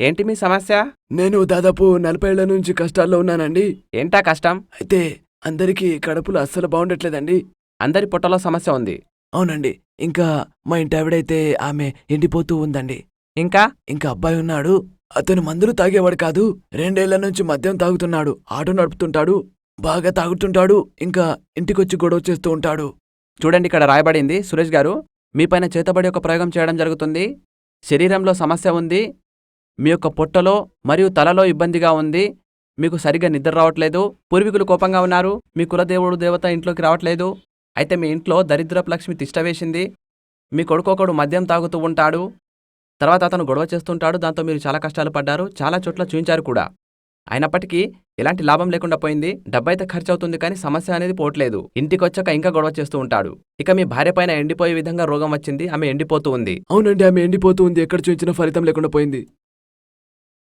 ఏంటి మీ సమస్య? నేను దాదాపు నలభై ఏళ్ళ నుంచి కష్టాల్లో ఉన్నానండి. ఏంటా కష్టం? అయితే అందరికీ కడుపులు అస్సలు బాగుండట్లేదండి. అందరి పుట్టలో సమస్య ఉంది. అవునండి. ఇంకా మా ఇంటి ఆవిడైతే ఆమె ఎండిపోతూ ఉందండి. ఇంకా? ఇంకా అబ్బాయి ఉన్నాడు. అతను మందులు తాగేవాడు కాదు. రెండేళ్ళ నుంచి మద్యం తాగుతున్నాడు. ఆటో నడుపుతుంటాడు. బాగా తాగుతుంటాడు. ఇంకా ఇంటికొచ్చి గొడవ చేస్తూ ఉంటాడు. చూడండి ఇక్కడ రాయబడింది. సురేష్ గారు మీపైన చేతబడి ఒక ప్రయోగం చేయడం జరుగుతుంది. శరీరంలో సమస్య ఉంది. మీ యొక్క పొట్టలో మరియు తలలో ఇబ్బందిగా ఉంది మీకు సరిగ్గా నిద్ర రావట్లేదు పూర్వీకులు కోపంగా ఉన్నారు మీ కులదేవుడు దేవత ఇంట్లోకి రావట్లేదు అయితే మీ ఇంట్లో దరిద్రపు లక్ష్మి తిష్టవేసింది మీ కొడుకొకడు మద్యం తాగుతూ ఉంటాడు తర్వాత అతను గొడవ చేస్తుంటాడు దాంతో మీరు చాలా కష్టాలు పడ్డారు చాలా చోట్ల చూయించారు కూడా. అయినప్పటికీ ఎలాంటి లాభం లేకుండా పోయింది డబ్బైతే ఖర్చు అవుతుంది కానీ సమస్య అనేది పోవట్లేదు. ఇంటికొచ్చాక ఇంకా గొడవ చేస్తూ ఉంటాడు. ఇక మీ భార్య పైన ఎండిపోయే విధంగా రోగం వచ్చింది ఆమె ఎండిపోతూ ఉంది. అవునండి ఆమె ఎండిపోతూ ఉంది ఎక్కడ చూపించిన ఫలితం లేకుండా పోయింది.